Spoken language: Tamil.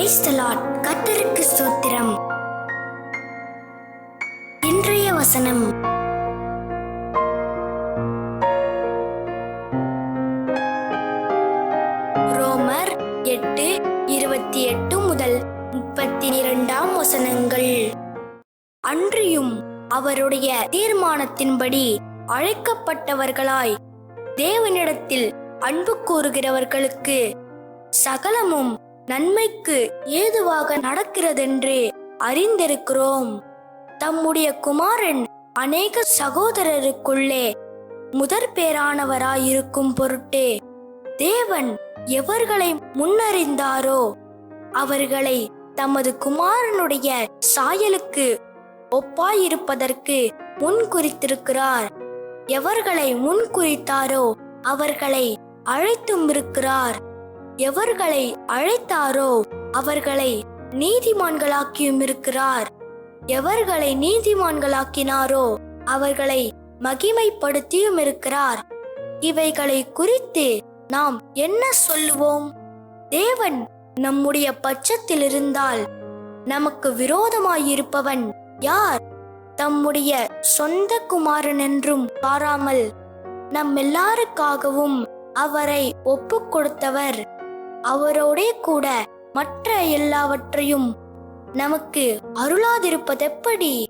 Praise the இன்றைய வசனம். ரோமர் எட்டு இருபத்தி எட்டு முதல் முப்பத்தி இரண்டாம் வசனங்கள். அன்றியும் அவருடைய தீர்மானத்தின்படி அழைக்கப்பட்டவர்களாய் தேவனிடத்தில் அன்பு கூறுகிறவர்களுக்கு சகலமும் நன்மைக்கு ஏதுவாக நடக்கிறதென்று அறிந்திருக்கிறோம். தம்முடைய குமாரன் அநேக சகோதரருக்குள்ளே முதற் பேரானவராயிருக்கும் பொருட்டு தேவன் எவர்களை முன்னறிந்தாரோ அவர்களை தமது குமாரனுடைய சாயலுக்கு ஒப்பாயிருப்பதற்கு முன் குறித்திருக்கிறார் எவர்களை முன் குறித்தாரோ அவர்களை அழைத்தும் இருக்கிறார். எவர்களை அழைத்தாரோ அவர்களை நீதிமான்களாக்கியும் இருக்கிறார். எவர்களை நீதிமான்களாக்கினாரோ அவர்களை மகிமைப்படுத்தியும் இருக்கிறார். இவைகளை குறித்து நாம் என்ன சொல்லுவோம்? தேவன் நம்முடைய பட்சத்தில் இருந்தால் நமக்கு விரோதமாயிருப்பவன் யார்? தம்முடைய சொந்த குமாரன் என்றும் பாராமல் நம் எல்லாருக்காகவும் அவரை ஒப்புக் கொடுத்தவர் அவரோடே கூட மற்ற எல்லாவற்றையும் நமக்கு அருளாதிருப்பதெப்படி?